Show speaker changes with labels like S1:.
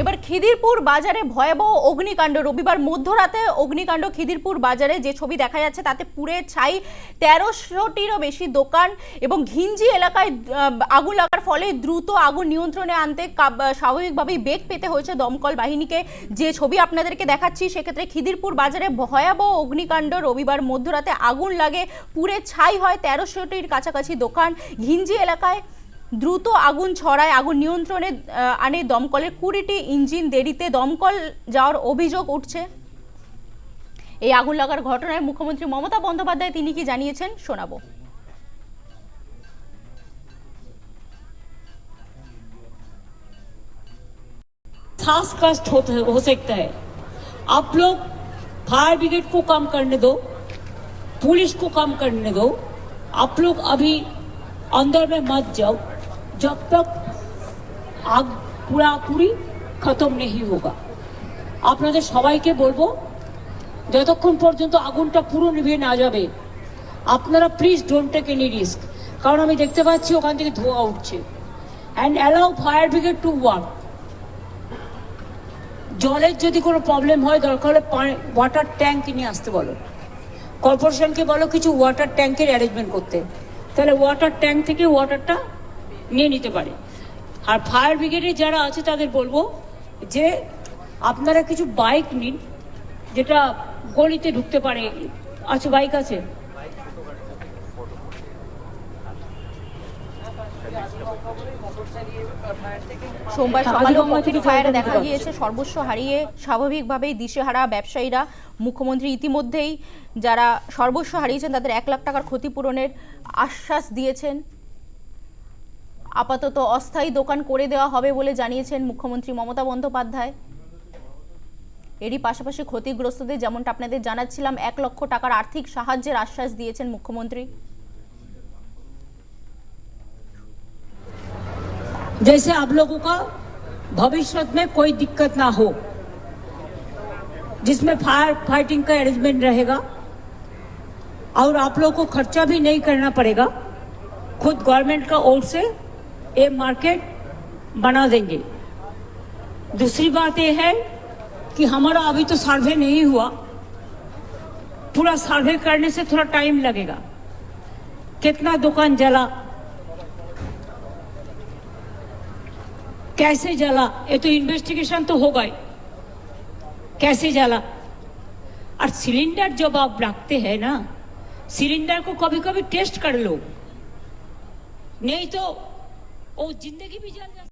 S1: এবার খিদিরপুর বাজারে ভয়াবহ অগ্নিকাণ্ড। রবিবার মধ্যরাতে অগ্নিকাণ্ড খিদিরপুর বাজারে যে ছবি দেখা যাচ্ছে, তাতে পুড়ে ছাই তেরোশোটিরও বেশি দোকান এবং ঘিঞ্জি এলাকায় আগুন লাগার ফলে দ্রুত আগুন নিয়ন্ত্রণে আনতে স্বাভাবিকভাবেই বেগ পেতে হয়েছে দমকল বাহিনীকে। যে ছবি আপনাদেরকে দেখাচ্ছি, সেক্ষেত্রে খিদিরপুর বাজারে ভয়াবহ অগ্নিকাণ্ড। রবিবার মধ্যরাতে আগুন লাগে, পুড়ে ছাই হয় তেরোশোটির কাছাকাছি দোকান। ঘিঞ্জি এলাকায় দ্রুত আগুন ছড়ায় আগুন নিয়ন্ত্রণে আহ, আনে দমকলের কুড়িটি ইঞ্জিন দেরিতে দমকল যাওয়ার অভিযোগ উঠছে এই আগুন লাগার ঘটনায় মুখ্যমন্ত্রী মমতা বন্দ্যোপাধ্যায় তিনি কি জানিয়েছেন শোনাবো
S2: सांस कष्ट हो, हो सकता है आप लोग फायर ब्रिगेड को काम करने दो पुलिस को काम करने दो आप लोग अभी अंदर में मत जाओ जब तक आग पूरा पूरी খতম নেই হোগা আপনাদের সবাইকে বলবো যতক্ষণ পর্যন্ত আগুনটা পুরো নিভে না যাবে আপনারা please don't take any risk কারণ আমি দেখতে পাচ্ছি ওখান থেকে ধোঁয়া উঠছে and allow fire brigade to work জলের যদি কোনো প্রবলেম হয় দরকার হলে ওয়াটার ট্যাঙ্ক নিয়ে আসতে বলো কর্পোরেশনকে বলো কিছু ওয়াটার ট্যাঙ্কের অ্যারেঞ্জমেন্ট করতে তাহলে ওয়াটার ট্যাঙ্ক থেকে ওয়াটারটা নিয়ে নিতে পারে। আর ফায়ার ব্রিগেডে যারা আছে তাদের বলব যে আপনারা কিছু বাইক নিন যেটা গলিতে ঢুকতে পারে। আছে বাইক আছে?
S1: সোমবার
S2: গঙ্গা
S1: ফায়ারে দেখা গিয়েছে সর্বস্ব হারিয়ে স্বাভাবিকভাবেই দিশেহারা ব্যবসায়ীরা মুখ্যমন্ত্রী ইতিমধ্যেই যারা সর্বস্ব হারিয়েছেন তাদের এক লাখ টাকার ক্ষতিপূরণের আশ্বাস দিয়েছেন। আপাতত অস্থায়ী দোকান করে দেওয়া হবে বলে জানিয়েছেন মুখ্যমন্ত্রী মমতা বন্দ্যোপাধ্যায় এরই পাশাপাশি ক্ষতিগ্রস্তদের যেমনটা আপনাদের জানাচ্ছিলাম এক লক্ষ টাকার আর্থিক সাহায্যের আশ্বাস দিয়েছেন মুখ্যমন্ত্রী
S2: जैसे आप लोगों का भविष्य में कोई दिक्कत ना हो जिसमें फायर फाइटिंग का अरेंजमेंट रहेगा और आप लोगों को खर्चा भी नहीं करना पड़ेगा खुद गवर्नमेंट का ओर से ये मार्केट बना देंगे। दूसरी बात यह है कि हमारा अभी तो सर्वे नहीं हुआ। पूरा सर्वे करने से थोड़ा टाइम लगेगा। कितना दुकान जला? कैसे जला? ये तो इन्वेस्टिगेशन तो होगा ही। कैसे जला? और सिलेंडर जब आप रखते हैं ना सिलेंडर को कभी कभी टेस्ट कर लो। नहीं तो वो जिंदगी भी जल जाती